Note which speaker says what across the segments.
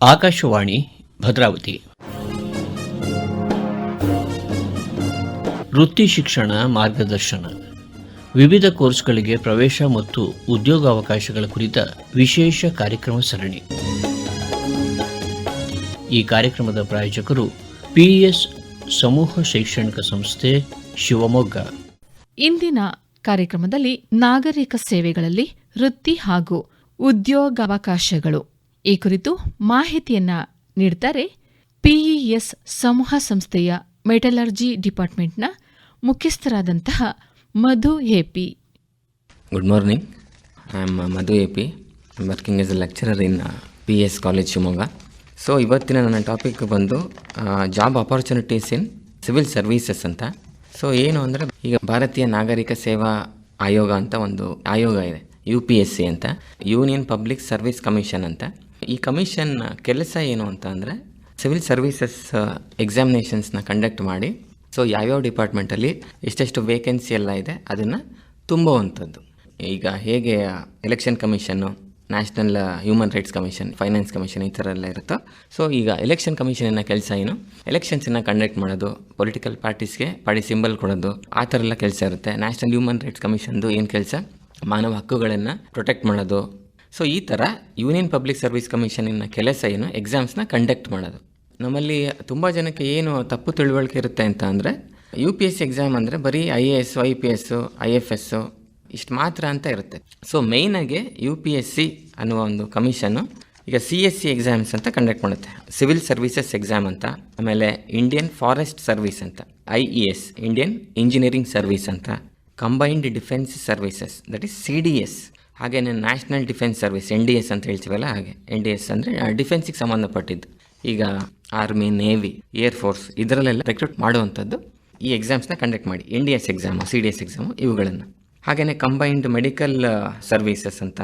Speaker 1: ಆಕಾಶವಾಣಿ, ಭದ್ರಾವತಿ. ವೃತ್ತಿ ಶಿಕ್ಷಣ ಮಾರ್ಗದರ್ಶನ. ವಿವಿಧ ಕೋರ್ಸ್ಗಳಿಗೆ ಪ್ರವೇಶ ಮತ್ತು ಉದ್ಯೋಗಾವಕಾಶಗಳ ಕುರಿತ ವಿಶೇಷ ಕಾರ್ಯಕ್ರಮ ಸರಣಿ. ಈ ಕಾರ್ಯಕ್ರಮದ ಪ್ರಾಯೋಜಕರು ಪಿಎಸ್ ಸಮೂಹ ಶೈಕ್ಷಣಿಕ ಸಂಸ್ಥೆ ಶಿವಮೊಗ್ಗ.
Speaker 2: ಇಂದಿನ ಕಾರ್ಯಕ್ರಮದಲ್ಲಿ ನಾಗರಿಕ ಸೇವೆಗಳಲ್ಲಿ ವೃತ್ತಿ ಹಾಗೂ ಉದ್ಯೋಗಾವಕಾಶಗಳು. ಈ ಕುರಿತು ಮಾಹಿತಿಯನ್ನ ನೀಡುತ್ತಾರೆ ಪಿಇಎಸ್ ಸಮೂಹ ಸಂಸ್ಥೆಯ ಮೆಟಲರ್ಜಿ ಡಿಪಾರ್ಟ್ಮೆಂಟ್ನ ಮುಖ್ಯಸ್ಥರಾದಂತಹ Madhu AP
Speaker 3: good morning I am Madhu AP I'm working working a lecturer in P S college Shivamogga. So ಇವತ್ತಿನ ನನ್ನ ಟಾಪಿಕ್ ಬಂದು job opportunities in civil services ಅಂತ. ಸೊ ಏನು ಅಂದರೆ ಈಗ ಭಾರತೀಯ ನಾಗರಿಕ ಸೇವಾ ಆಯೋಗ ಅಂತ ಒಂದು ಆಯೋಗ ಇದೆ ಯು ಪಿ ಎಸ್ ಸಿ ಅಂತ. ಯೂನಿಯನ್ ಪಬ್ಲಿಕ್ ಸರ್ವಿಸ್ ಕಮಿಷನ್ ಅಂತ. ಈ ಕಮಿಷನ್ನ ಕೆಲಸ ಏನು ಅಂತ ಅಂದರೆ ಸಿವಿಲ್ ಸರ್ವಿಸಸ್ ಎಕ್ಸಾಮಿನೇಷನ್ಸ್ನ ಕಂಡಕ್ಟ್ ಮಾಡಿ ಸೊ ಯಾವ್ಯಾವ ಡಿಪಾರ್ಟ್ಮೆಂಟಲ್ಲಿ ಎಷ್ಟೆಷ್ಟು ವೇಕೆನ್ಸಿ ಎಲ್ಲ ಇದೆ ಅದನ್ನು ತುಂಬುವಂಥದ್ದು. ಈಗ ಹೇಗೆ election commission national human rights commission finance commission ಈ ಥರ ಎಲ್ಲ ಇರುತ್ತೋ ಸೊ ಈಗ ಎಲೆಕ್ಷನ್ ಕಮಿಷನ್ನ ಕೆಲಸ ಏನು? ಎಲೆಕ್ಷನ್ಸನ್ನು ಕಂಡಕ್ಟ್ ಮಾಡೋದು ಪೊಲಿಟಿಕಲ್ ಪಾರ್ಟೀಸ್ಗೆ ಪಾಡಿ ಸಿಂಬಲ್ ಕೊಡೋದು, ಆ ಥರ ಎಲ್ಲ ಕೆಲಸ ಇರುತ್ತೆ. ನ್ಯಾಷನಲ್ ಹ್ಯೂಮನ್ ರೈಟ್ಸ್ ಕಮಿಷನ್ದು ಏನು ಕೆಲಸ? ಮಾನವ ಹಕ್ಕುಗಳನ್ನು ಪ್ರೊಟೆಕ್ಟ್ ಮಾಡೋದು ಸೊ ಈ ಥರ ಯೂನಿಯನ್ ಪಬ್ಲಿಕ್ ಸರ್ವಿಸ್ ಕಮಿಷನಿನ ಕೆಲಸ ಏನು ಎಕ್ಸಾಮ್ಸ್ನ ಕಂಡಕ್ಟ್ ಮಾಡೋದು. ನಮ್ಮಲ್ಲಿ ತುಂಬ ಜನಕ್ಕೆ ಏನು ತಪ್ಪು ತಿಳುವಳಿಕೆ ಇರುತ್ತೆ ಅಂತ ಅಂದರೆ ಯು ಪಿ ಎಸ್ ಎಕ್ಸಾಮ್ ಅಂದರೆ ಬರೀ I A S I P S I F S ಇಷ್ಟು ಮಾತ್ರ ಅಂತ ಇರುತ್ತೆ. ಸೊ ಮೇಯ್ನಾಗಿ ಯು ಪಿ ಎಸ್ ಸಿ ಅನ್ನುವ ಒಂದು ಕಮಿಷನ್ನು ಈಗ ಸಿ ಎಸ್ ಸಿ ಎಕ್ಸಾಮ್ಸ್ ಅಂತ ಕಂಡಕ್ಟ್ ಮಾಡುತ್ತೆ. ಸಿವಿಲ್ ಸರ್ವಿಸಸ್ ಎಕ್ಸಾಮ್ ಅಂತ, ಆಮೇಲೆ ಇಂಡಿಯನ್ ಫಾರೆಸ್ಟ್ ಸರ್ವಿಸ್ ಅಂತ I E S Indian engineering service ಅಂತ combined defence services that is C D S ಹಾಗೆಯೇ national defence service N D S ಅಂತ ಹೇಳ್ತೀವಲ್ಲ ಹಾಗೆ. ಎನ್ ಡಿ ಎಸ್ ಅಂದರೆ ಡಿಫೆನ್ಸಿಗೆ ಸಂಬಂಧಪಟ್ಟಿದ್ದು. ಈಗ ಆರ್ಮಿ ನೇವಿ ಏರ್ ಫೋರ್ಸ್ ಇದರಲ್ಲೆಲ್ಲ ರೆಕ್ರೂಟ್ ಮಾಡುವಂಥದ್ದು ಈ ಎಕ್ಸಾಮ್ಸ್ನ ಕಂಡಕ್ಟ್ ಮಾಡಿ. N D S exam C D S exam ಇವುಗಳನ್ನು. ಹಾಗೆಯೇ ಕಂಬೈನ್ಡ್ ಮೆಡಿಕಲ್ ಸರ್ವೀಸಸ್ ಅಂತ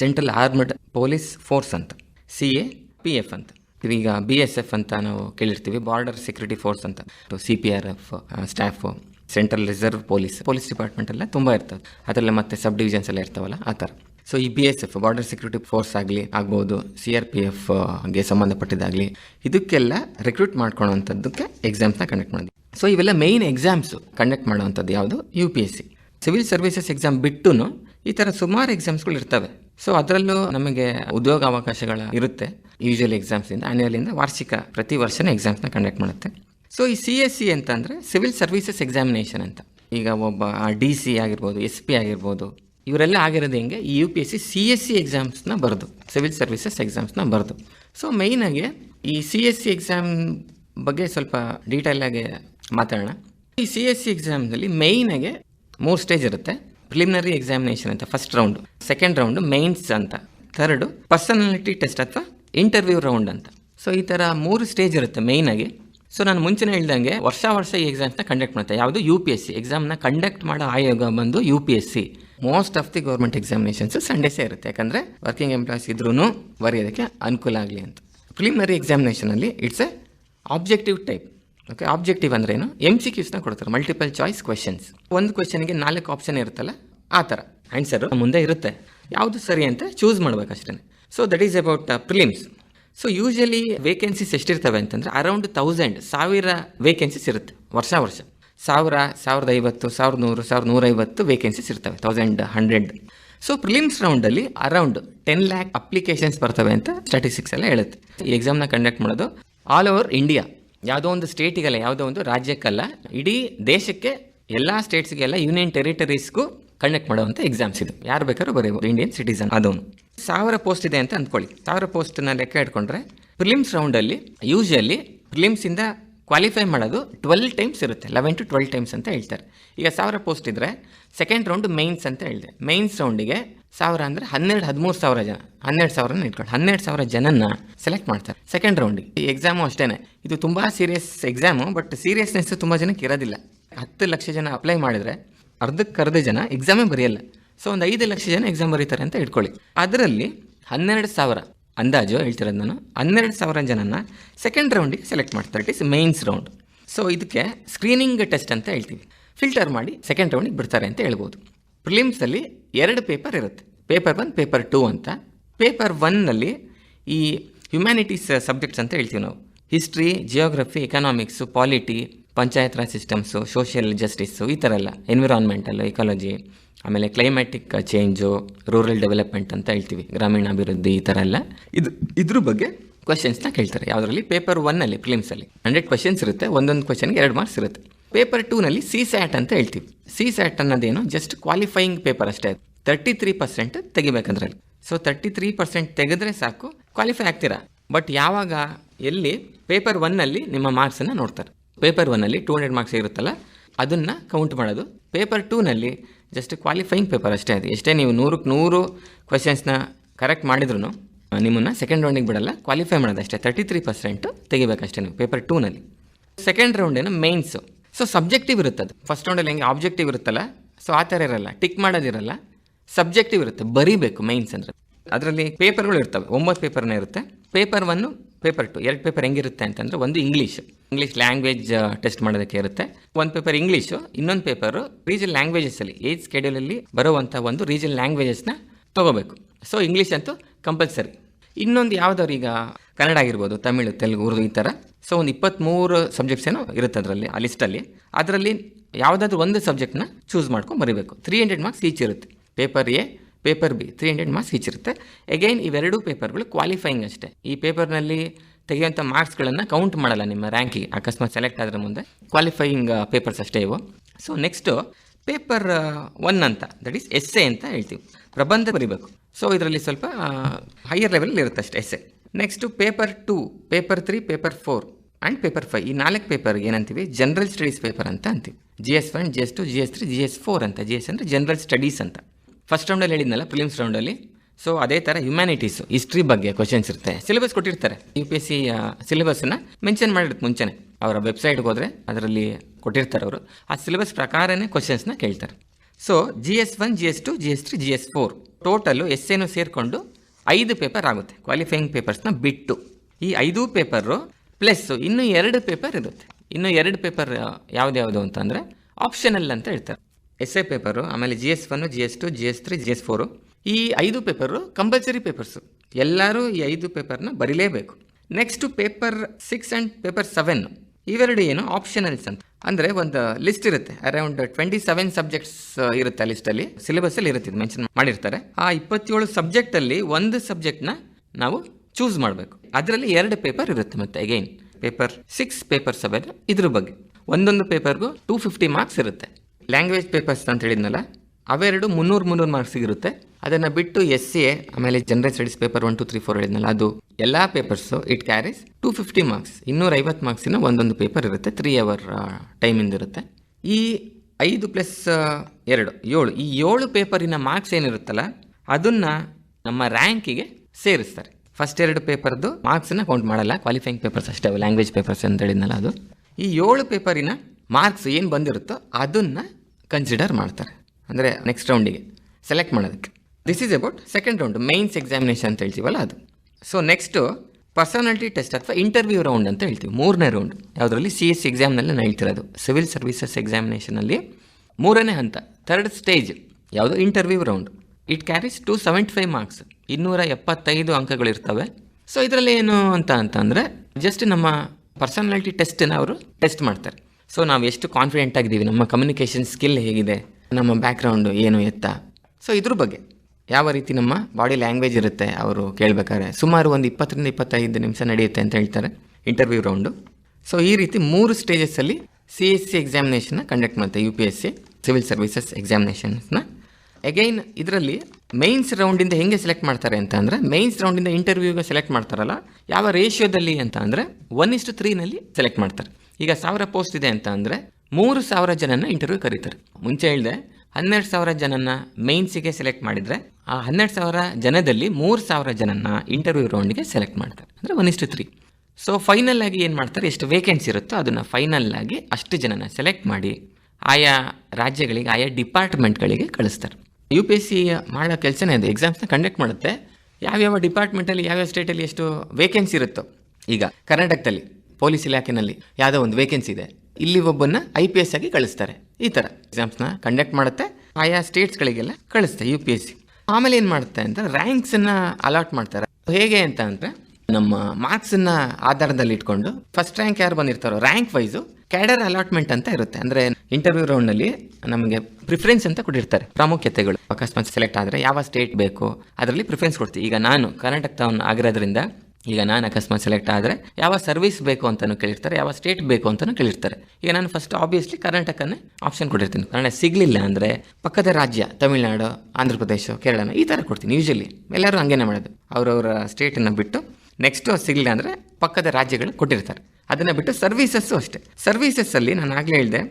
Speaker 3: ಸೆಂಟ್ರಲ್ ಆರ್ಮಡ್ ಪೊಲೀಸ್ ಫೋರ್ಸ್ ಅಂತ ಸಿ ಎ ಪಿ ಎಫ್ ಅಂತ. ಈಗ ಬಿ ಎಸ್ ಎಫ್ ಅಂತ ನಾವು ಕೇಳಿರ್ತೀವಿ ಬಾರ್ಡರ್ ಸೆಕ್ಯೂರಿಟಿ ಫೋರ್ಸ್ ಅಂತ. C P R F staff central reserve police police department ಎಲ್ಲ ತುಂಬ ಇರ್ತವೆ ಅದರಲ್ಲೇ ಮತ್ತೆ ಸಬ್ ಡಿವಿಷನ್ಸ್ ಎಲ್ಲ ಇರ್ತಾವಲ್ಲ, ಆ ಥರ. ಸೊ ಈ B S F border security force ಆಗಲಿ ಆಗ್ಬೋದು ಸಿ ಆರ್ ಪಿ ಎಫ್ಗೆ ಸಂಬಂಧಪಟ್ಟಿದ್ದಾಗಲಿ, ಇದಕ್ಕೆಲ್ಲ ರಿಕ್ರೂಟ್ ಮಾಡ್ಕೊಳ್ಳೋವಂಥದ್ದಕ್ಕೆ ಎಕ್ಸಾಮ್ಸ್ನ ಕಂಡಕ್ಟ್ ಮಾಡಿದ್ವಿ ಸೊ ಇವೆಲ್ಲ ಮೇಯ್ನ್ ಎಕ್ಸಾಮ್ಸು ಕಂಡಕ್ಟ್ ಮಾಡುವಂಥದ್ದು ಯಾವುದು? U P S C civil services exam ಬಿಟ್ಟು ಈ ಥರ ಸುಮಾರು ಎಕ್ಸಾಮ್ಸ್ಗಳು ಇರ್ತವೆ. ಸೊ ಅದರಲ್ಲೂ ನಮಗೆ ಉದ್ಯೋಗ ಅವಕಾಶಗಳ ಇರುತ್ತೆ ಯೂಶುವಲ್ ಎಕ್ಸಾಮ್ಸಿಂದ ಆ್ಯನ್ಯಲಿಂದ ವಾರ್ಷಿಕ, ಪ್ರತಿ ವರ್ಷನೇ ಎಕ್ಸಾಮ್ಸ್ನ ಕಂಡಕ್ಟ್ ಮಾಡುತ್ತೆ. ಸೊ ಈ ಸಿ ಎಸ್ ಸಿ ಅಂತಂದರೆ ಸಿವಿಲ್ ಸರ್ವಿಸಸ್ ಎಕ್ಸಾಮಿನೇಷನ್ ಅಂತ. ಈಗ ಒಬ್ಬ ಡಿ ಸಿ ಆಗಿರ್ಬೋದು ಎಸ್ ಪಿ ಆಗಿರ್ಬೋದು, ಇವರೆಲ್ಲ ಆಗಿರೋದು ಹೆಂಗೆ? ಈ U P S C C S C ಎಕ್ಸಾಮ್ಸ್ನ ಬರೆದು ಸಿವಿಲ್ ಸರ್ವಿಸಸ್ ಎಕ್ಸಾಮ್ಸ್ನ ಬರೆದು. ಸೊ ಮೇಯ್ನಾಗಿ ಈ ಸಿ ಎಸ್ ಸಿ ಎಕ್ಸಾಮ್ ಬಗ್ಗೆ ಸ್ವಲ್ಪ ಡೀಟೇಲಾಗಿ ಮಾತಾಡೋಣ. ಈ ಸಿ ಎಸ್ ಸಿ ಎಕ್ಸಾಮ್ನಲ್ಲಿ ಮೇಯ್ನಾಗೆ ಮೂರು ಸ್ಟೇಜ್ ಇರುತ್ತೆ. ಪ್ರಿಲಿಮಿನರಿ ಎಕ್ಸಾಮಿನೇಷನ್ ಅಂತ first round second round mains ಅಂತ. ಥರ್ಡು ಪರ್ಸನಾಲಿಟಿ ಟೆಸ್ಟ್ ಅಥವಾ ಇಂಟರ್ವ್ಯೂ ರೌಂಡ್ ಅಂತ. ಸೊ ಈ ಥರ ಮೂರು ಸ್ಟೇಜ್ ಇರುತ್ತೆ ಮೇಯ್ನಾಗಿ ಸೊ ನಾನು ಮುಂಚೆನೇ ಹೇಳ್ದಂಗೆ ವರ್ಷ ವರ್ಷ ಈ ಎಕ್ಸಾಮ್ಸ್ನ ಕಂಡಕ್ಟ್ ಮಾಡುತ್ತೆ. ಯಾವುದು? ಯು ಪಿ ಎಸ್ ಸಿ ಎಕ್ಸಾಮ್ನ ಕಂಡಕ್ಟ್ ಮಾಡೋ ಆಯೋಗ ಬಂದು U P S C most of the government examinations ಸಂಡೇಸೇ ಇರುತ್ತೆ. ಯಾಕಂದರೆ ವರ್ಕಿಂಗ್ ಎಂಪ್ಲಾಯ್ಸ್ ಇದ್ರೂ ಬರೆಯೋದಕ್ಕೆ ಅನುಕೂಲ ಆಗಲಿ ಅಂತ. Preliminary ಎಕ್ಸಾಮಿನೇಷನಲ್ಲಿ it's a objective type okay objective ಅಂದ್ರೆ ಏನು? ಎಂ ಸಿ ಕ್ಯೂಸ್ನ ಕೊಡ್ತಾರೆ. ಮಲ್ಟಿಪಲ್ ಚಾಯ್ಸ್ ಕ್ವೆಶನ್ಸ್ ಒಂದು ಕ್ವೆಶನ್ಗೆ ನಾಲ್ಕು ಆಪ್ಷನ್ ಇರುತ್ತಲ್ಲ, ಆ ಥರ. ಆನ್ಸರು ಮುಂದೆ ಇರುತ್ತೆ. ಯಾವುದು ಸರಿ ಅಂತ choose ಮಾಡ್ಬೇಕಷ್ಟೇ so that is about prelims so usually vacancies ಎಷ್ಟಿರ್ತವೆ ಅಂತಂದರೆ ಅರೌಂಡ್ ತೌಸಂಡ್ ಸಾವಿರ ವೇಕೆನ್ಸೀಸ್ ಇರುತ್ತೆ ವರ್ಷ ವರ್ಷ. ಸಾವಿರ, ಸಾವಿರದ ಐವತ್ತು ಸಾವಿರದ ನೂರು ಸಾವಿರದ ನೂರೈವತ್ತು ವೇಕೆನ್ಸೀಸ್ ಇರ್ತವೆ ತೌಸಂಡ್ ಹಂಡ್ರೆಡ್ ಸೊ ಪ್ರಿಲಿಮ್ಸ್ ರೌಂಡಲ್ಲಿ ಅರೌಂಡ್ ಟೆನ್ ಲ್ಯಾಕ್ ಅಪ್ಲಿಕೇಶನ್ಸ್ ಬರ್ತವೆ ಅಂತ ಸ್ಟಾಟಿಸ್ಟಿಕ್ಸ್ ಎಲ್ಲ ಹೇಳುತ್ತೆ. ಈ ಎಕ್ಸಾಮ್ನ ಕಂಡಕ್ಟ್ ಮಾಡೋದು ಆಲ್ ಓವರ್ ಇಂಡಿಯಾ ಯಾವುದೋ ಒಂದು ಸ್ಟೇಟಿಗೆಲ್ಲ ಯಾವುದೋ ಒಂದು ರಾಜ್ಯಕ್ಕಲ್ಲ, ಇಡೀ ದೇಶಕ್ಕೆ ಎಲ್ಲ ಸ್ಟೇಟ್ಸ್ಗೆಲ್ಲ ಯೂನಿಯನ್ ಟೆರಿಟರೀಸ್ಗೂ ಕಂಡಕ್ಟ್ ಮಾಡುವಂಥ ಎಕ್ಸಾಮ್ಸ್ ಇದು. ಯಾರು ಬೇಕಾದ್ರೂ ಬರೀಬೋದು ಇಂಡಿಯನ್ ಸಿಟಿಸನ್ ಅದವನು ಸಾವಿರ ಪೋಸ್ಟ್ ಇದೆ ಅಂತ ಅಂದ್ಕೊಳ್ಳಿ. ಸಾವಿರ ಪೋಸ್ಟ್ನ ಲೆಕ್ಕ ಇಟ್ಕೊಂಡ್ರೆ ಪ್ರಿಲಿಮ್ಸ್ ರೌಂಡಲ್ಲಿ ಯೂಶಲಿ ಪ್ರಿಲಿಮ್ಸಿಂದ ಕ್ವಾಲಿಫೈ ಮಾಡೋದು ಟ್ವೆಲ್ ಟೈಮ್ಸ್ ಇರುತ್ತೆ. ಲೆವೆನ್ ಟು ಟ್ವೆಲ್ ಟೈಮ್ಸ್ ಅಂತ ಹೇಳ್ತಾರೆ. ಈಗ ಸಾವಿರ ಪೋಸ್ಟ್ ಇದ್ದರೆ ಸೆಕೆಂಡ್ ರೌಂಡ್ ಮೈನ್ಸ್ ಅಂತ ಹೇಳಿದೆ. ಮೈನ್ಸ್ ರೌಂಡಿಗೆ ಸಾವಿರ ಅಂದರೆ ಹನ್ನೆರಡು, ಹದಿಮೂರು ಸಾವಿರ ಜನ, ಹನ್ನೆರಡು ಸಾವಿರನ ಇಟ್ಕೊಂಡು ಹನ್ನೆರಡು ಸಾವಿರ ಜನನ ಸೆಲೆಕ್ಟ್ ಮಾಡ್ತಾರೆ ಸೆಕೆಂಡ್ ರೌಂಡಿಗೆ ಈ ಎಕ್ಸಾಮು ಅಷ್ಟೇ ಇದು ತುಂಬ ಸೀರಿಯಸ್ ಎಕ್ಸಾಮು ಬಟ್ ಸೀರಿಯಸ್ನೆಸ್ ತುಂಬ ಜನಕ್ಕೆ ಇರೋದಿಲ್ಲ. ಹತ್ತು ಲಕ್ಷ ಜನ ಅಪ್ಲೈ ಮಾಡಿದರೆ ಅರ್ಧಕ್ಕೆ ಅರ್ಧ ಜನ ಎಕ್ಸಾಮೇ ಬರೆಯಲ್ಲ. ಸೊ ಒಂದು ಐದು ಲಕ್ಷ ಜನ ಎಕ್ಸಾಮ್ ಬರೀತಾರೆ ಅಂತ ಇಟ್ಕೊಳ್ಳಿ. ಅದರಲ್ಲಿ ಹನ್ನೆರಡು ಸಾವಿರ ಅಂದಾಜು ಹೇಳ್ತಿರೋದು ನಾನು. ಹನ್ನೆರಡು ಸಾವಿರ ಜನನ ಸೆಕೆಂಡ್ ರೌಂಡಿಗೆ ಸೆಲೆಕ್ಟ್ ಮಾಡ್ತಾರೆ. It is mains round so ಇದಕ್ಕೆ ಸ್ಕ್ರೀನಿಂಗ್ ಟೆಸ್ಟ್ ಅಂತ ಹೇಳ್ತೀವಿ. ಫಿಲ್ಟರ್ ಮಾಡಿ ಸೆಕೆಂಡ್ ರೌಂಡಿಗೆ ಬಿಡ್ತಾರೆ ಅಂತ ಹೇಳ್ಬೋದು. ಪ್ರಿಲಿಮ್ಸಲ್ಲಿ ಎರಡು ಪೇಪರ್ ಇರುತ್ತೆ. ಪೇಪರ್ ಒನ್ ಪೇಪರ್ ಟೂ ಅಂತ. ಪೇಪರ್ ಒನ್ನಲ್ಲಿ ಈ ಹ್ಯುಮ್ಯಾನಿಟೀಸ್ ಸಬ್ಜೆಕ್ಟ್ಸ್ ಅಂತ ಹೇಳ್ತೀವಿ ನಾವು. History geography economics polity Panchayat Raj systems social justice ಈ ಥರ ಎಲ್ಲ. ಎನ್ವಿರಾನ್ಮೆಂಟಲ್ಲು ಇಕಾಲಜಿ ಆಮೇಲೆ ಕ್ಲೈಮ್ಯಾಟಿಕ್ ಚೇಂಜು ರೂರಲ್ ಡೆವಲಪ್ಮೆಂಟ್ ಅಂತ ಹೇಳ್ತೀವಿ. ಗ್ರಾಮೀಣಾಭಿವೃದ್ಧಿ ಈ ಥರ ಎಲ್ಲ. ಇದು, ಇದ್ರ ಬಗ್ಗೆ ಕ್ವಶನ್ಸ್ನ ಕೇಳ್ತಾರೆ. ಯಾವುದರಲ್ಲಿ? ಪೇಪರ್ ಒನ್ನಲ್ಲಿ ಫಿಲಿಮ್ಸಲ್ಲಿ ಹಂಡ್ರೆಡ್ ಕ್ವಶನ್ಸ್ ಇರುತ್ತೆ. ಒಂದೊಂದು ಕ್ವಶನ್ಗೆ ಎರಡು ಮಾರ್ಕ್ಸ್ ಇರುತ್ತೆ. ಪೇಪರ್ ಟೂನಲ್ಲಿ ಸಿ ಸ್ಯಾಟ್ ಅಂತ ಹೇಳ್ತೀವಿ. ಸಿ ಸ್ಯಾಟ್ ಅನ್ನೋದೇನು? ಜಸ್ಟ್ ಕ್ವಾಲಿಫೈಯಿಂಗ್ ಪೇಪರ್ ಅಷ್ಟೇ. ತರ್ಟಿ ತ್ರೀ ಪರ್ಸೆಂಟ್ ತೆಗಿಬೇಕಂದ್ರಲ್ಲಿ. ಸೊ ತರ್ಟಿ ತ್ರೀ ಪರ್ಸೆಂಟ್ ತೆಗೆದ್ರೆ ಸಾಕು. ಕ್ವಾಲಿಫೈ ಆಗ್ತೀರಾ? ಬಟ್ ಯಾವಾಗ? ಎಲ್ಲಿ? ಪೇಪರ್ ಒನ್ನಲ್ಲಿ ನಿಮ್ಮ ಮಾರ್ಕ್ಸನ್ನು ನೋಡ್ತಾರೆ. ಪೇಪರ್ ಒನ್ನಲ್ಲಿ ಟೂ ಹಂಡ್ರೆಡ್ ಮಾರ್ಕ್ಸ್ ಇರುತ್ತಲ್ಲ, ಅದನ್ನು ಕೌಂಟ್ ಮಾಡೋದು. ಪೇಪರ್ ಟೂನಲ್ಲಿ ಜಸ್ಟ್ ಕ್ವಾಲಿಫೈಯಿಂಗ್ ಪೇಪರ್ ಅಷ್ಟೇ ಅದು. ಎಷ್ಟೇ ನೀವು ನೂರಕ್ಕೆ ನೂರು ಕ್ವಶನ್ಸ್ನ ಕರೆಕ್ಟ್ ಮಾಡಿದ್ರು ನಿಮ್ಮನ್ನು ಸೆಕೆಂಡ್ ರೌಂಡಿಗೆ ಬಿಡಲ್ಲ ಕ್ವಾಲಿಫೈ ಮಾಡೋದು ಅಷ್ಟೇ. ತರ್ಟಿ ತ್ರೀ ಪರ್ಸೆಂಟು ತೆಗಿಬೇಕಷ್ಟೇ ನೀವು ಪೇಪರ್ ಟೂನಲ್ಲಿ ಸೆಕೆಂಡ್ ರೌಂಡ್ ಏನು ಮೇನ್ಸು ಸೊ ಸಬ್ಜೆಕ್ಟಿವ್ ಇರುತ್ತೆ ಅದು. ಫಸ್ಟ್ ರೌಂಡಲ್ಲಿ ಹೆಂಗೆ ಆಬ್ಜೆಕ್ಟಿವ್ ಇರುತ್ತಲ್ಲ ಸೊ ಆ ಥರ ಇರಲ್ಲ. ಟಿಕ್ ಮಾಡೋದಿರಲ್ಲ ಸಬ್ಜೆಕ್ಟಿವ್ ಇರುತ್ತೆ. ಬರೀಬೇಕು ಮೈನ್ಸ್ ಅಂದರೆ. ಅದರಲ್ಲಿ ಪೇಪರ್ಗಳು ಇರ್ತವೆ. ಒಂಬತ್ತು ಪೇಪರ್ನೇ ಇರುತ್ತೆ. ಪೇಪರ್ ಒನ್ನು ಪೇಪರ್ ಟು ಎರಡು ಪೇಪರ್ ಹೆಂಗಿರುತ್ತೆ ಅಂತಂದರೆ ಒಂದು ಇಂಗ್ಲೀಷ್ ಇಂಗ್ಲೀಷ್ ಲ್ಯಾಂಗ್ವೇಜ್ ಟೆಸ್ಟ್ ಮಾಡೋದಕ್ಕೆ ಇರುತ್ತೆ. ಒಂದು ಪೇಪರ್ ಇಂಗ್ಲೀಷು ಇನ್ನೊಂದು ಪೇಪರು ರೀಜನ್ ಲ್ಯಾಂಗ್ವೇಜಸ್ಸಲ್ಲಿ ಏಜ್ ಸ್ಕೆಡ್ಯೂಲಲ್ಲಿ ಬರುವಂಥ ಒಂದು ರೀಜನ್ ಲ್ಯಾಂಗ್ವೇಜಸ್ನ ತೊಗೋಬೇಕು. ಸೊ ಇಂಗ್ಲೀಷ್ ಅಂತೂ ಕಂಪಲ್ಸರಿ ಇನ್ನೊಂದು ಯಾವ್ದಾದ್ರು ಈಗ ಕನ್ನಡ ಆಗಿರ್ಬೋದು, ತಮಿಳು, ತೆಲುಗು, ಉರ್ದು ಈ ಥರ ಸೊ ಒಂದು ಇಪ್ಪತ್ತ್ಮೂರು ಸಬ್ಜೆಕ್ಟ್ಸ್ ಏನೋ ಇರುತ್ತೆ ಅದರಲ್ಲಿ, ಆ ಲಿಸ್ಟಲ್ಲಿ ಅದರಲ್ಲಿ ಯಾವುದಾದ್ರೂ ಒಂದು ಸಬ್ಜೆಕ್ಟ್ನ ಚೂಸ್ ಮಾಡ್ಕೊಂಡು ಬರೀಬೇಕು. ತ್ರೀ ಹಂಡ್ರೆಡ್ ಮಾರ್ಕ್ಸ್ ಈಚ್ ಇರುತ್ತೆ. Paper A paper B three hundred marks each ಇರುತ್ತೆ ಅಗೈನ್ ಇವೆರಡೂ ಪೇಪರ್ಗಳು ಕ್ವಾಲಿಫೈಯಿಂಗ್ ಅಷ್ಟೇ. ಈ ಪೇಪರ್ನಲ್ಲಿ ತೆಗೆಯುವಂಥ ಮಾರ್ಕ್ಸ್ಗಳನ್ನು ಕೌಂಟ್ ಮಾಡಲ್ಲ ನಿಮ್ಮ ರ್ಯಾಂಕಿಗೆ ಅಕಸ್ಮಾತ್ ಸೆಲೆಕ್ಟ್ ಆದರೆ ಮುಂದೆ ಕ್ವಾಲಿಫೈಯಿಂಗ್ ಪೇಪರ್ಸ್ ಅಷ್ಟೇ ಇವು. ಸೊ ನೆಕ್ಸ್ಟು ಪೇಪರ್ ಒನ್ ಅಂತ ದಟ್ ಈಸ್ ಎಸ್ ಎ ಅಂತ ಹೇಳ್ತೀವಿ. ಪ್ರಬಂಧ ಬರೀಬೇಕು. ಸೊ ಇದರಲ್ಲಿ ಸ್ವಲ್ಪ ಹೈಯರ್ ಲೆವೆಲಲ್ಲಿ ಇರುತ್ತೆ ಅಷ್ಟೇ essay next paper two paper three paper four and paper five ಈ ನಾಲ್ಕು ಪೇಪರ್ ಏನಂತೀವಿ? ಜನರಲ್ ಸ್ಟಡೀಸ್ ಪೇಪರ್ ಅಂತ ಅಂತೀವಿ. G S one G S two G S three G S four ಅಂತ. ಜಿ ಎಸ್ ಅಂದರೆ ಜನರಲ್ ಸ್ಟಡೀಸ್ ಅಂತ. First ರೌಂಡಲ್ಲಿ ಹೇಳಿದ್ನಲ್ಲ ಪ್ರಿಲಿಮ್ಸ್ ರೌಂಡಲ್ಲಿ ಸೊ ಅದೇ ಥರ ಹ್ಯುಮ್ಯಾನಿಟೀಸು ಹಿಸ್ಟ್ರಿ ಬಗ್ಗೆ ಕ್ವಶನ್ಸ್ ಇರುತ್ತೆ. ಸಿಲೆಬಸ್ ಕೊಟ್ಟಿರ್ತಾರೆ ಯು ಪಿ ಎಸ್ ಸಿ ಸಿಲೆಬಸ್ನ ಮೆನ್ಷನ್ ಮಾಡಿರುತ್ತೆ ಮುಂಚೆನೆ. ಅವರ ವೆಬ್ಸೈಟ್ಗೆ ಹೋದರೆ ಅದರಲ್ಲಿ ಕೊಟ್ಟಿರ್ತಾರೆ ಅವರು. ಆ ಸಿಲೆಬಸ್ ಪ್ರಕಾರನೇ ಕ್ವಶನ್ಸ್ನ ಕೇಳ್ತಾರೆ. So G S one G S two G S three G S four total S ಎನು ಸೇರಿಕೊಂಡು ಐದು ಪೇಪರ್ ಆಗುತ್ತೆ. ಕ್ವಾಲಿಫೈಯಿಂಗ್ ಪೇಪರ್ಸ್ನ ಬಿಟ್ಟು. ಈ ಐದು ಪೇಪರು ಪ್ಲಸ್ ಇನ್ನೂ ಎರಡು ಪೇಪರ್ ಇರುತ್ತೆ. ಇನ್ನೂ ಎರಡು ಪೇಪರ್ ಯಾವ್ದ್ಯಾವುದು ಅಂತಂದರೆ ಆಪ್ಷನಲ್ ಅಂತ ಹೇಳ್ತಾರೆ. ಎಸ್ ಎ ಪೇಪರು ಆಮೇಲೆ G S one G S two G S three G S four ಈ ಐದು ಪೇಪರು ಕಂಪಲ್ಸರಿ ಪೇಪರ್ಸು ಎಲ್ಲರೂ ಈ ಐದು ಪೇಪರ್ನ ಬರೀಲೇಬೇಕು. Next paper six and paper seven ಇವೆರಡು ಏನು? ಆಪ್ಷನಲ್ಸ್ ಅಂತ. ಅಂದರೆ ಒಂದು ಲಿಸ್ಟ್ ಇರುತ್ತೆ. ಅರೌಂಡ್ ಟ್ವೆಂಟಿ ಸೆವೆನ್ ಸಬ್ಜೆಕ್ಟ್ಸ್ ಇರುತ್ತೆ ಲಿಸ್ಟಲ್ಲಿ ಸಿಲೆಬಸ್ಸಲ್ಲಿ ಇರುತ್ತೆ ಮೆನ್ಷನ್ ಮಾಡಿರ್ತಾರೆ. ಆ ಇಪ್ಪತ್ತೇಳು ಸಬ್ಜೆಕ್ಟಲ್ಲಿ ಒಂದು ಸಬ್ಜೆಕ್ಟ್ನ ನಾವು ಚೂಸ್ ಮಾಡಬೇಕು. ಅದರಲ್ಲಿ ಎರಡು ಪೇಪರ್ ಇರುತ್ತೆ ಮತ್ತೆ again paper six paper seven ಇದ್ರ ಬಗ್ಗೆ. ಒಂದೊಂದು ಪೇಪರ್ಗೂ ಟೂ ಫಿಫ್ಟಿ ಮಾರ್ಕ್ಸ್ ಇರುತ್ತೆ. ಲ್ಯಾಂಗ್ವೇಜ್ ಪೇಪರ್ಸ್ ಅಂತ ಹೇಳಿದ್ನಲ್ಲ, ಅವೆರಡು ಮುನ್ನೂರು ಮುನ್ನೂರು ಮಾರ್ಕ್ಸ್ ಇರುತ್ತೆ ಅದನ್ನು ಬಿಟ್ಟು ಎಸ್ ಸಿ ಎ ಆಮೇಲೆ general studies paper one two three four ಹೇಳಿದ್ನಲ್ಲ, ಅದು ಎಲ್ಲ papers it carries two fifty marks ಇನ್ನೂರ ಐವತ್ತು ಮಾರ್ಕ್ಸಿನ ಒಂದೊಂದು ಪೇಪರ್ ಇರುತ್ತೆ ತ್ರೀ ಅವರ್ ಟೈಮಿಂದ ಇರುತ್ತೆ. ಈ ಐದು ಪ್ಲಸ್ ಎರಡು, ಏಳು, ಈ ಏಳು ಪೇಪರಿನ ಮಾರ್ಕ್ಸ್ ಏನಿರುತ್ತಲ್ಲ, ಅದನ್ನು ನಮ್ಮ ರ್ಯಾಂಕಿಗೆ ಸೇರಿಸ್ತಾರೆ. ಫಸ್ಟ್ ಎರಡು ಪೇಪರ್ದು ಮಾರ್ಕ್ಸನ್ನ ಕೌಂಟ್ ಮಾಡಲ್ಲ ಕ್ವಾಲಿಫೈಯಿಂಗ್ ಪೇಪರ್ಸ್ ಅಷ್ಟೇ ಲ್ಯಾಂಗ್ವೇಜ್ ಪೇಪರ್ಸ್ ಅಂತ ಹೇಳಿದ್ನಲ್ಲ ಅದು. ಈ ಏಳು ಪೇಪರಿನ ಮಾರ್ಕ್ಸ್ ಏನು ಬಂದಿರುತ್ತೋ ಅದನ್ನು ಕನ್ಸಿಡರ್ ಮಾಡ್ತಾರೆ. ಅಂದರೆ ನೆಕ್ಸ್ಟ್ ರೌಂಡಿಗೆ ಸೆಲೆಕ್ಟ್ ಮಾಡೋದಕ್ಕೆ. This is about second round mains examination ಅಂತ ಹೇಳ್ತೀವಲ್ಲ ಅದು. ಸೊ ನೆಕ್ಸ್ಟು ಪರ್ಸನಾಲಿಟಿ ಟೆಸ್ಟ್ ಅಥವಾ ಇಂಟರ್ವ್ಯೂ ರೌಂಡ್ ಅಂತ ಹೇಳ್ತೀವಿ. ಮೂರನೇ ರೌಂಡ್ ಯಾವುದರಲ್ಲಿ? ಸಿ ಎಸ್ ಎಕ್ಸಾಮ್ನಲ್ಲಿ ನಾನು ಸಿವಿಲ್ ಸರ್ವಿಸಸ್ ಎಕ್ಸಾಮಿನೇಷನಲ್ಲಿ ಮೂರನೇ ಹಂತ ಥರ್ಡ್ ಸ್ಟೇಜ್ ಯಾವುದು? Interview round it carries two seventy five marks ಇನ್ನೂರ ಎಪ್ಪತ್ತೈದು ಅಂಕಗಳಿರ್ತವೆ ಸೊ ಇದರಲ್ಲಿ ಏನು ಅಂತ ಅಂತಂದರೆ ಜಸ್ಟ್ ನಮ್ಮ ಪರ್ಸನಾಲಿಟಿ ಟೆಸ್ಟನ್ನು ಅವರು ಟೆಸ್ಟ್ ಮಾಡ್ತಾರೆ. ಸೊ ನಾವು ಎಷ್ಟು ಕಾನ್ಫಿಡೆಂಟ್ ಆಗಿದ್ದೀವಿ? ನಮ್ಮ ಕಮ್ಯುನಿಕೇಷನ್ ಸ್ಕಿಲ್ ಹೇಗಿದೆ? ನಮ್ಮ ಬ್ಯಾಕ್ಗ್ರೌಂಡು ಏನು ಎತ್ತ? ಸೊ ಇದ್ರ ಬಗ್ಗೆ ಯಾವ ರೀತಿ ನಮ್ಮ ಬಾಡಿ ಲ್ಯಾಂಗ್ವೇಜ್ ಇರುತ್ತೆ ಅವರು ಕೇಳಬೇಕಾದ್ರೆ? ಸುಮಾರು ಒಂದು ಇಪ್ಪತ್ತರಿಂದ ಇಪ್ಪತ್ತೈದು ನಿಮಿಷ ನಡೆಯುತ್ತೆ ಅಂತ ಹೇಳ್ತಾರೆ ಇಂಟರ್ವ್ಯೂ ರೌಂಡು ಸೊ ಈ ರೀತಿ ಮೂರು ಸ್ಟೇಜಸ್ಸಲ್ಲಿ ಸಿ ಎಸ್ ಸಿ ಎಕ್ಸಾಮಿನೇಷನ್ನ ಕಂಡಕ್ಟ್ ಮಾಡುತ್ತೆ U P S C civil services ಎಕ್ಸಾಮಿನೇಷನ್ಸ್ನ again ಇದರಲ್ಲಿ ಮೈನ್ಸ್ ರೌಂಡಿಂದ ಹೆಂಗೆ ಸೆಲೆಕ್ಟ್ ಮಾಡ್ತಾರೆ ಅಂತ ಅಂದರೆ ಮೈನ್ಸ್ ರೌಂಡಿಂದ ಇಂಟರ್ವ್ಯೂಗೆ ಸೆಲೆಕ್ಟ್ ಮಾಡ್ತಾರಲ್ಲ, ಯಾವ ರೇಷಿಯೋದಲ್ಲಿ ಅಂತ ಅಂದರೆ ಒನ್ ಇಷ್ಟು ತ್ರೀನಲ್ಲಿ ಸೆಲೆಕ್ಟ್ ಮಾಡ್ತಾರೆ. ಈಗ ಸಾವಿರ ಪೋಸ್ಟ್ ಇದೆ ಅಂತ ಅಂದರೆ ಮೂರು ಸಾವಿರ ಜನನ ಇಂಟರ್ವ್ಯೂ ಕರೀತಾರೆ. ಮುಂಚೆ ಹೇಳಿದೆ ಹನ್ನೆರಡು ಸಾವಿರ ಜನನ ಮೈನ್ಸಿಗೆ ಸೆಲೆಕ್ಟ್ ಮಾಡಿದರೆ ಆ ಹನ್ನೆರಡು ಸಾವಿರ ಜನದಲ್ಲಿ ಮೂರು ಸಾವಿರ ಜನನ ಇಂಟರ್ವ್ಯೂ ರೌಂಡಿಗೆ ಸೆಲೆಕ್ಟ್ ಮಾಡ್ತಾರೆ. ಅಂದರೆ ಒನ್ ಇಷ್ಟು ತ್ರೀ ಸೊ ಫೈನಲ್ ಆಗಿ ಏನು ಮಾಡ್ತಾರೆ? ಎಷ್ಟು ವೇಕೆನ್ಸಿ ಇರುತ್ತೋ ಅದನ್ನು ಫೈನಲ್ ಆಗಿ ಅಷ್ಟು ಜನನ ಸೆಲೆಕ್ಟ್ ಮಾಡಿ ಆಯಾ ರಾಜ್ಯಗಳಿಗೆ, ಆಯಾ ಡಿಪಾರ್ಟ್ಮೆಂಟ್ಗಳಿಗೆ ಕಳಿಸ್ತಾರೆ. ಯು ಪಿ ಎಸ್ ಸಿ ಮಾಡೋ ಕೆಲಸನೇ ಅದು ಎಕ್ಸಾಮ್ಸ್ನ ಕಂಡಕ್ಟ್ ಮಾಡುತ್ತೆ. ಯಾವ್ಯಾವ ಡಿಪಾರ್ಟ್ಮೆಂಟಲ್ಲಿ ಯಾವ್ಯಾವ ಸ್ಟೇಟಲ್ಲಿ ಎಷ್ಟು ವೇಕೆನ್ಸಿ ಇರುತ್ತೋ. ಈಗ ಕರ್ನಾಟಕದಲ್ಲಿ ಪೊಲೀಸ್ ಇಲಾಖೆನಲ್ಲಿ ಯಾವುದೋ ಒಂದು ವೇಕೆನ್ಸಿ ಇದೆ. ಇಲ್ಲಿ ಒಬ್ಬನ್ನ ಐ ಪಿ ಎಸ್ ಆಗಿ ಕಳಿಸ್ತಾರೆ. ಈ ಥರ ಎಕ್ಸಾಮ್ಸ್ನ ಕಂಡಕ್ಟ್ ಮಾಡುತ್ತೆ. ಆಯಾ ಸ್ಟೇಟ್ಸ್ಗಳಿಗೆಲ್ಲ ಕಳಿಸ್ತೆ ಯು ಪಿ ಎಸ್ ಸಿ. ಆಮೇಲೆ ಏನು ಮಾಡುತ್ತೆ ಅಂತ ರ್ಯಾಂಕ್ಸನ್ನು ಅಲಾಟ್ ಮಾಡ್ತಾರೆ. ಹೇಗೆ ಅಂತ ಅಂದರೆ ನಮ್ಮ ಮಾರ್ಕ್ಸನ್ನ ಆಧಾರದಲ್ಲಿ ಇಟ್ಕೊಂಡು ಫಸ್ಟ್ ರ್ಯಾಂಕ್ ಯಾರು ಬಂದಿರ್ತಾರೋ ರ್ಯಾಂಕ್ ವೈಸು ಕ್ಯಾಡರ್ ಅಲಾಟ್ಮೆಂಟ್ ಅಂತ ಇರುತ್ತೆ. ಅಂದರೆ ಇಂಟರ್ವ್ಯೂ ರೌಂಡ್ನಲ್ಲಿ ನಮಗೆ ಪ್ರಿಫರೆನ್ಸ್ ಅಂತ ಕೊಟ್ಟಿರ್ತಾರೆ ಪ್ರಾಮುಖ್ಯತೆಗಳು. ಅಕಸ್ಮಾತ್ ಸೆಲೆಕ್ಟ್ ಆದರೆ ಯಾವ ಸ್ಟೇಟ್ ಬೇಕು, ಅದರಲ್ಲಿ ಪ್ರಿಫರೆನ್ಸ್ ಕೊಡ್ತೀವಿ. ಈಗ ನಾನು ಕರ್ನಾಟಕ ಆಗಿರೋದ್ರಿಂದ ಈಗ ನಾನು ಅಕಸ್ಮಾತ್ ಸೆಲೆಕ್ಟ್ ಆದರೆ ಯಾವ ಸರ್ವಿಸ್ ಬೇಕು ಅಂತಲೂ ಕೇಳಿರ್ತಾರೆ, ಯಾವ ಸ್ಟೇಟ್ ಬೇಕು ಅಂತಲೂ ಕೇಳಿರ್ತಾರೆ. ಈಗ ನಾನು ಫಸ್ಟ್ ಆಬ್ವಿಯಸ್ಲಿ ಕರ್ನಾಟಕನೇ ಆಪ್ಷನ್ ಕೊಟ್ಟಿರ್ತೀನಿ. ಕನ್ನಡ ಸಿಗಲಿಲ್ಲ ಅಂದರೆ ಪಕ್ಕದ ರಾಜ್ಯ, ತಮಿಳುನಾಡು, ಆಂಧ್ರ ಪ್ರದೇಶ, ಕೇರಳನ ಈ ಥರ ಕೊಡ್ತೀನಿ ಯೂಶಲಿ ಎಲ್ಲರೂ ಹಂಗೇನೆ ಮಾಡೋದು. ಅವರವರ ಸ್ಟೇಟನ್ನು ಬಿಟ್ಟು ನೆಕ್ಸ್ಟು ಸಿಗಲಿಲ್ಲ ಅಂದರೆ ಪಕ್ಕದ ರಾಜ್ಯಗಳು ಕೊಟ್ಟಿರ್ತಾರೆ. ಅದನ್ನು ಬಿಟ್ಟು ಸರ್ವೀಸಸ್ಸು ಅಷ್ಟೇ. ಸರ್ವೀಸಸ್ಸಲ್ಲಿ ನಾನು ಆಗಲೇ ಹೇಳಿದೆ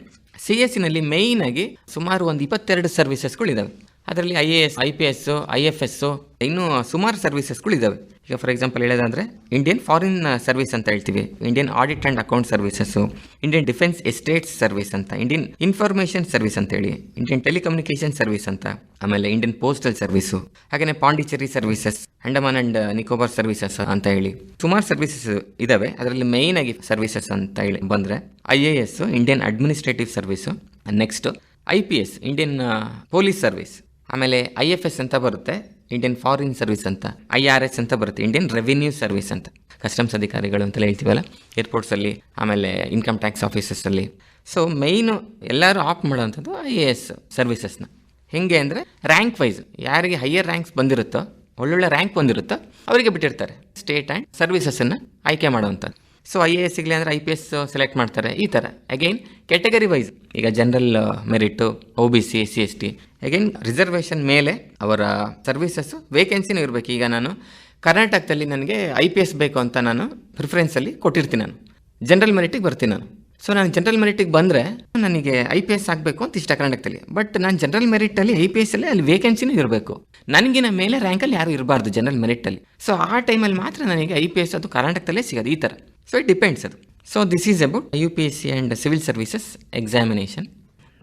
Speaker 3: ಸಿ ಎಸ್ ಸಿನಲ್ಲಿ ಮೇಯ್ನಾಗಿ ಸುಮಾರು ಒಂದು ಇಪ್ಪತ್ತೆರಡು ಸರ್ವಿಸಸ್ಗಳಿದ್ದಾವೆ ಅದರಲ್ಲಿ I A S I P S I F S ಇನ್ನೂ ಸುಮಾರು ಸರ್ವಿಸಸ್ಗಳು ಇದ್ದಾವೆ ಈಗ ಫಾರ್ ಎಕ್ಸಾಂಪಲ್ ಹೇಳೋದಾದರೆ ಇಂಡಿಯನ್ ಫಾರಿನ್ ಸರ್ವಿಸ್ ಅಂತ ಹೇಳ್ತೀವಿ. Indian audit and account services Indian defence estates service ಅಂತ ಇಂಡಿಯನ್ ಇನ್ಫಾರ್ಮೇಷನ್ ಸರ್ವಿಸ್ ಅಂತ ಹೇಳಿ ಇಂಡಿಯನ್ ಟೆಲಿಕಮ್ಯುನಿಕೇಷನ್ ಸರ್ವಿಸ್ ಅಂತ, ಆಮೇಲೆ ಇಂಡಿಯನ್ ಪೋಸ್ಟಲ್ ಸರ್ವಿಸು ಹಾಗೆಯೇ Pondicherry services Andaman and Nicobar services ಅಂತ ಹೇಳಿ. ಸುಮಾರು ಸರ್ವಿಸಸ್ ಇದ್ದಾವೆ ಅದರಲ್ಲಿ ಮೇಯ್ನ್ ಆಗಿ ಸರ್ವಿಸಸ್ ಅಂತ ಹೇಳಿ ಬಂದರೆ I A S Indian administrative service next I P S Indian police service ಆಮೇಲೆ ಐ ಎಫ್ ಎಸ್ ಅಂತ ಬರುತ್ತೆ. ಇಂಡಿಯನ್ ಫಾರಿನ್ ಸರ್ವಿಸ್ ಅಂತ ಐ ಆರ್ ಎಸ್ ಅಂತ ಬರುತ್ತೆ ಇಂಡಿಯನ್ ರೆವಿನ್ಯೂ ಸರ್ವಿಸ್ ಅಂತ. ಕಸ್ಟಮ್ಸ್ ಅಧಿಕಾರಿಗಳು ಅಂತಲೇ ಹೇಳ್ತೀವಲ್ಲ ಏರ್ಪೋರ್ಟ್ಸಲ್ಲಿ ಆಮೇಲೆ ಇನ್ಕಮ್ ಟ್ಯಾಕ್ಸ್ ಆಫೀಸಸ್ಸಲ್ಲಿ ಸೊ ಮೇಯ್ನು ಎಲ್ಲರೂ ಆಪ್ ಮಾಡೋವಂಥದ್ದು ಐ ಎ ಎಸ್ ಸರ್ವಿಸಸ್ನ ಹೆಂಗೆ ಅಂದರೆ ರ್ಯಾಂಕ್ ವೈಸ್ ಯಾರಿಗೆ ಹೈಯರ್ ರ್ಯಾಂಕ್ಸ್ ಬಂದಿರುತ್ತೋ, ಒಳ್ಳೊಳ್ಳೆ ರ್ಯಾಂಕ್ ಬಂದಿರುತ್ತೋ, ಅವರಿಗೆ ಬಿಟ್ಟಿರ್ತಾರೆ. ಸ್ಟೇಟ್ ಆ್ಯಂಡ್ ಸರ್ವಿಸಸ್ಸನ್ನು ಆಯ್ಕೆ ಮಾಡೋವಂಥದ್ದು ಸೊ ಐ ಎ ಎಸ್ ಸಿಗಲಿ ಅಂದರೆ ಐ ಪಿ ಎಸ್ ಸೆಲೆಕ್ಟ್ ಮಾಡ್ತಾರೆ. ಈ ಥರ ಅಗೈನ್ ಕ್ಯಾಟಗರಿ ವೈಸ್ ಈಗ general merit O B C S C S T again reservation ಮೇಲೆ ಅವರ ಸರ್ವಿಸಸ್ಸು ವೇಕೆನ್ಸಿನೂ ಇರಬೇಕು. ಈಗ ನಾನು ಕರ್ನಾಟಕದಲ್ಲಿ ನನಗೆ ಐ ಪಿ ಎಸ್ ಬೇಕು ಅಂತ ನಾನು ಪ್ರಿಫರೆನ್ಸಲ್ಲಿ ಕೊಟ್ಟಿರ್ತೀನಿ ನಾನು. ಜನರಲ್ ಮೆರಿಟಿಗೆ ಬರ್ತೀನಿ ನಾನು. ಸೊ ನಾನು ಜನರಲ್ ಮೆರಿಟಿಗೆ ಬಂದರೆ ನನಗೆ ಐ ಪಿ ಎಸ್ ಆಗಬೇಕು ಅಂತ ಇಷ್ಟ ಕರ್ನಾಟಕದಲ್ಲಿ. ಬಟ್ ನಾನು ಜನರಲ್ ಮೆರಿಟಲ್ಲಿ ಐ ಪಿ ಎಸ್ ಅಲ್ಲಿ ಅಲ್ಲಿ ವೇಕೆನ್ಸಿನೂ ಇರಬೇಕು. ನನಗಿನ ಮೇಲೆ ರ್ಯಾಂಕಲ್ಲಿ ಯಾರೂ ಇರಬಾರ್ದು ಜನರಲ್ ಮೆರಿಟಲ್ಲಿ ಸೊ ಆ ಟೈಮಲ್ಲಿ ಮಾತ್ರ ನನಗೆ ಐ ಪಿ ಎಸ್ ಅದು ಕರ್ನಾಟಕದಲ್ಲೇ ಸಿಗೋದು ಈ ಥರ ಸೊ ಇಟ್ ಡಿಪೆಂಡ್ಸ್ ಅದು so this is about U P S C and civil services examination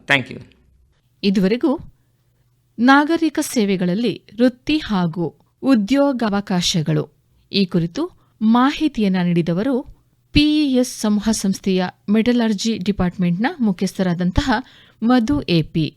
Speaker 3: thank you
Speaker 2: ಇದುವರೆಗೂ ನಾಗರಿಕ ಸೇವೆಗಳಲ್ಲಿ ವೃತ್ತಿ ಹಾಗೂ ಉದ್ಯೋಗಾವಕಾಶಗಳು. ಈ ಕುರಿತು ಮಾಹಿತಿಯನ್ನು ನೀಡಿದವರು ಪಿಇಎಸ್ ಸಮೂಹ ಸಂಸ್ಥೆಯ ಮೆಟಲರ್ಜಿ ಡಿಪಾರ್ಟ್ಮೆಂಟ್ನ ಮುಖ್ಯಸ್ಥರಾದಂತಹ ಮಧು ಎಪಿ